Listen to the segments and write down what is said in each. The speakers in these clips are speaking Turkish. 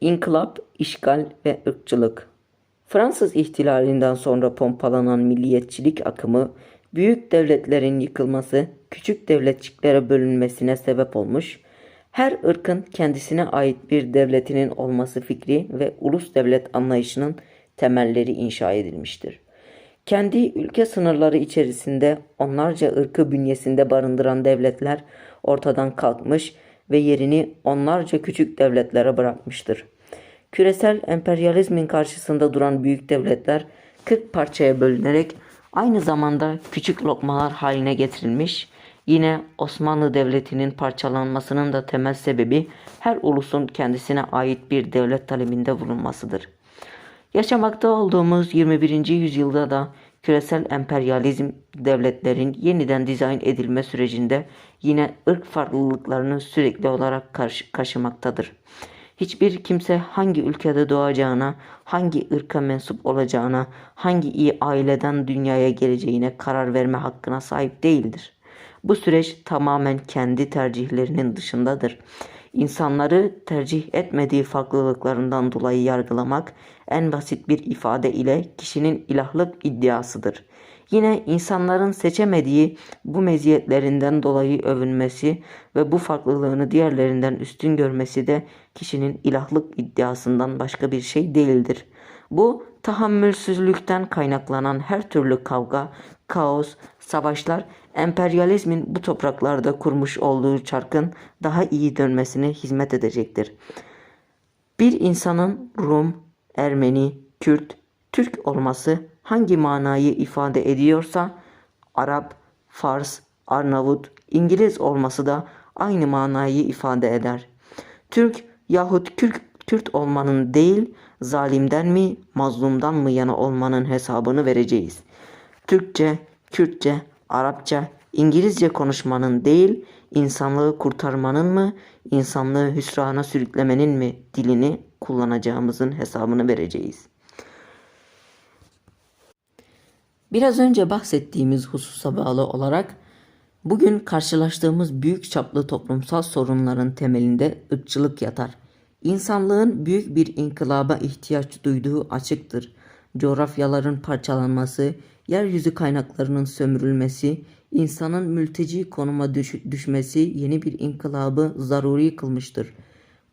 İnkılap, işgal ve ırkçılık. Fransız ihtilalinden sonra pompalanan milliyetçilik akımı, büyük devletlerin yıkılması, küçük devletçiklere bölünmesine sebep olmuş, her ırkın kendisine ait bir devletinin olması fikri ve ulus devlet anlayışının temelleri inşa edilmiştir. Kendi ülke sınırları içerisinde onlarca ırkı bünyesinde barındıran devletler ortadan kalkmış ve yerini onlarca küçük devletlere bırakmıştır. Küresel emperyalizmin karşısında duran büyük devletler 40 parçaya bölünerek aynı zamanda küçük lokmalar haline getirilmiş. Yine Osmanlı Devleti'nin parçalanmasının da temel sebebi her ulusun kendisine ait bir devlet talebinde bulunmasıdır. Yaşamakta olduğumuz 21. yüzyılda da küresel emperyalizm devletlerin yeniden dizayn edilme sürecinde yine ırk farklılıklarını sürekli olarak karşı, kaşımaktadır. Hiçbir kimse hangi ülkede doğacağına, hangi ırka mensup olacağına, hangi iyi aileden dünyaya geleceğine karar verme hakkına sahip değildir. Bu süreç tamamen kendi tercihlerinin dışındadır. İnsanları tercih etmediği farklılıklarından dolayı yargılamak en basit bir ifade ile kişinin ilahlık iddiasıdır. Yine insanların seçemediği bu meziyetlerinden dolayı övünmesi ve bu farklılığını diğerlerinden üstün görmesi de kişinin ilahlık iddiasından başka bir şey değildir. Bu tahammülsüzlükten kaynaklanan her türlü kavga, kaos, savaşlar emperyalizmin bu topraklarda kurmuş olduğu çarkın daha iyi dönmesine hizmet edecektir. Bir insanın Rum, Ermeni, Kürt, Türk olması hangi manayı ifade ediyorsa Arap, Fars, Arnavut, İngiliz olması da aynı manayı ifade eder. Türk yahut Kürt olmanın değil, zalimden mi, mazlumdan mı yana olmanın hesabını vereceğiz. Türkçe, Kürtçe, Arapça, İngilizce konuşmanın değil, insanlığı kurtarmanın mı, insanlığı hüsrana sürüklemenin mi dilini kullanacağımızın hesabını vereceğiz. Biraz önce bahsettiğimiz hususa bağlı olarak bugün karşılaştığımız büyük çaplı toplumsal sorunların temelinde ırkçılık yatar. İnsanlığın büyük bir inkılaba ihtiyaç duyduğu açıktır. Coğrafyaların parçalanması, yeryüzü kaynaklarının sömürülmesi, insanın mülteci konuma düş düşmesi yeni bir inkılabı zaruri kılmıştır.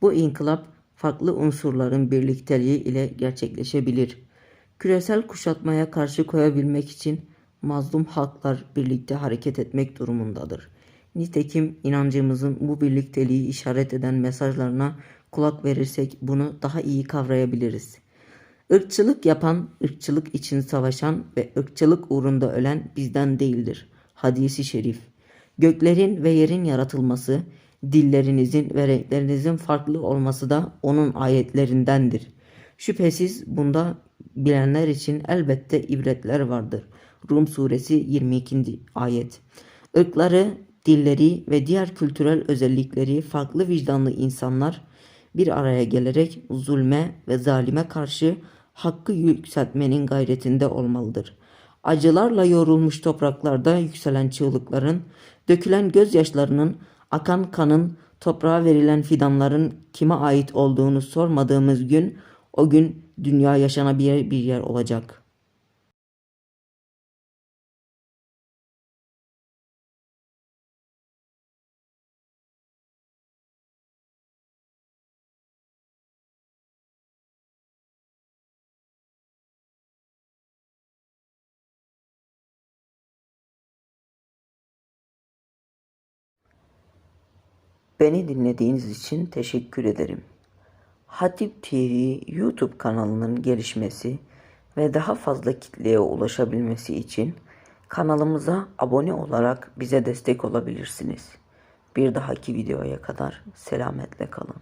Bu inkılap farklı unsurların birlikteliği ile gerçekleşebilir. Küresel kuşatmaya karşı koyabilmek için mazlum halklar birlikte hareket etmek durumundadır. Nitekim inancımızın bu birlikteliği işaret eden mesajlarına kulak verirsek bunu daha iyi kavrayabiliriz. Irkçılık yapan, ırkçılık için savaşan ve ırkçılık uğrunda ölen bizden değildir. Hadisi şerif. Göklerin ve yerin yaratılması, dillerinizin ve renklerinizin farklı olması da onun ayetlerindendir. Şüphesiz bunda bilenler için elbette ibretler vardır. Rum suresi 22. ayet. Irkları, dilleri ve diğer kültürel özellikleri farklı vicdanlı insanlar bir araya gelerek zulme ve zalime karşı hakkı yükseltmenin gayretinde olmalıdır. Acılarla yorulmuş topraklarda yükselen çığlıkların, dökülen gözyaşlarının, akan kanın, toprağa verilen fidanların kime ait olduğunu sormadığımız gün o gün dünya yaşanabilir bir yer olacak.'' Beni dinlediğiniz için teşekkür ederim. Hatip TV YouTube kanalının gelişmesi ve daha fazla kitleye ulaşabilmesi için kanalımıza abone olarak bize destek olabilirsiniz. Bir dahaki videoya kadar selametle kalın.